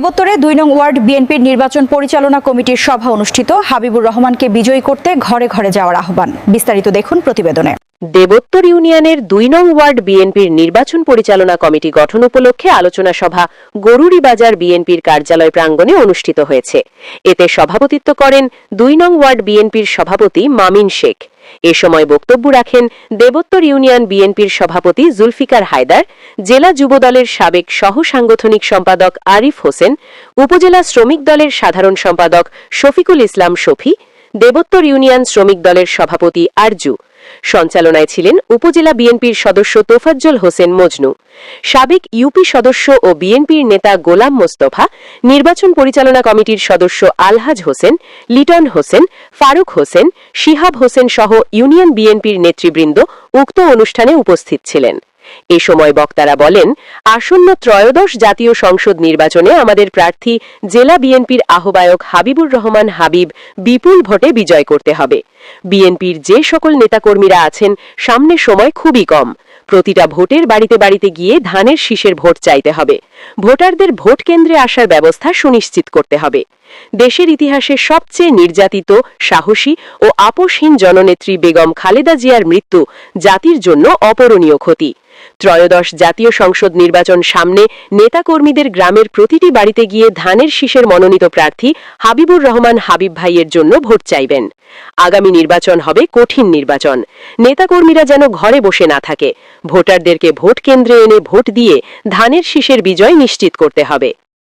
দেবোত্তরে দুই নং ওয়ার্ড বিএনপির নির্বাচন পরিচালনা কমিটির সভা অনুষ্ঠিত। হাবিবুর রহমানকে বিজয়ী করতে ঘরে ঘরে যাওয়ার আহ্বান। বিস্তারিত দেখুন প্রতিবেদনে। দেবোত্তর ইউনিয়নের দুই নং ওয়ার্ড বিএনপির নির্বাচন পরিচালনা কমিটি গঠন উপলক্ষে আলোচনা সভা গরুড়িবাজার বিএনপির কার্যালয় প্রাঙ্গণে অনুষ্ঠিত হয়েছে। এতে সভাপতিত্ব করেন দুই নং ওয়ার্ড বিএনপির সভাপতি মামিন শেখ। এ সময় বক্তব্য রাখেন দেবোত্তর ইউনিয়ন বিএনপির সভাপতি জুলফিকার হায়দার, জেলা যুবদলের সাবেক সহ সাংগঠনিক সম্পাদক আরিফ হোসেন, উপজেলা শ্রমিক দলের সাধারণ সম্পাদক শফিকুল ইসলাম শফি, দেবোত্তর ইউনিয়ন শ্রমিক দলের সভাপতি আরজু। সঞ্চালনায় ছিলেন উপজেলা বিএনপির সদস্য তোফাজ্জল হোসেন মজনু। সাবেক ইউপি সদস্য ও বিএনপির নেতা গোলাম মোস্তফা, নির্বাচন পরিচালনা কমিটির সদস্য আলহাজ হোসেন, লিটন হোসেন, ফারুক হোসেন, শিহাব হোসেন সহ ইউনিয়ন বিএনপির নেতৃবৃন্দ উক্ত অনুষ্ঠানে উপস্থিত ছিলেন। এ সময় বক্তারা বলেন, আসন্ন ত্রয়োদশ জাতীয় সংসদ নির্বাচনে আমাদের প্রার্থী জেলা বিএনপির আহ্বায়ক হাবিবুর রহমান হাবিব বিপুল ভোটে বিজয় করতে হবে। বিএনপির যে সকল নেতাকর্মীরা আছেন, সামনে সময় খুবই কম। প্রতিটা ভোটের বাড়িতে বাড়িতে গিয়ে ধানের শীষের ভোট চাইতে হবে। ভোটারদের ভোট কেন্দ্রে আসার ব্যবস্থা সুনিশ্চিত করতে হবে। দেশের ইতিহাসে সবচেয়ে নির্যাতিত, সাহসী ও আপোষহীন জননেত্রী বেগম খালেদা জিয়ার মৃত্যু জাতির জন্য অপরণীয় ক্ষতি। ত্রয়োদশ জাতীয় সংসদ নির্বাচন সামনে নেতাকর্মীদের গ্রামের প্রতিটি বাড়িতে গিয়ে ধানের শীষের মনোনীত প্রার্থী হাবিবুর রহমান হাবিব ভাইয়ের জন্য ভোট চাইবেন। আগামী নির্বাচন হবে কঠিন নির্বাচন। নেতাকর্মীরা যেন ঘরে বসে না থাকে। ভোটারদেরকে ভোট কেন্দ্রে এনে ভোট দিয়ে ধানের শীষের বিজয় নিশ্চিত করতে হবে।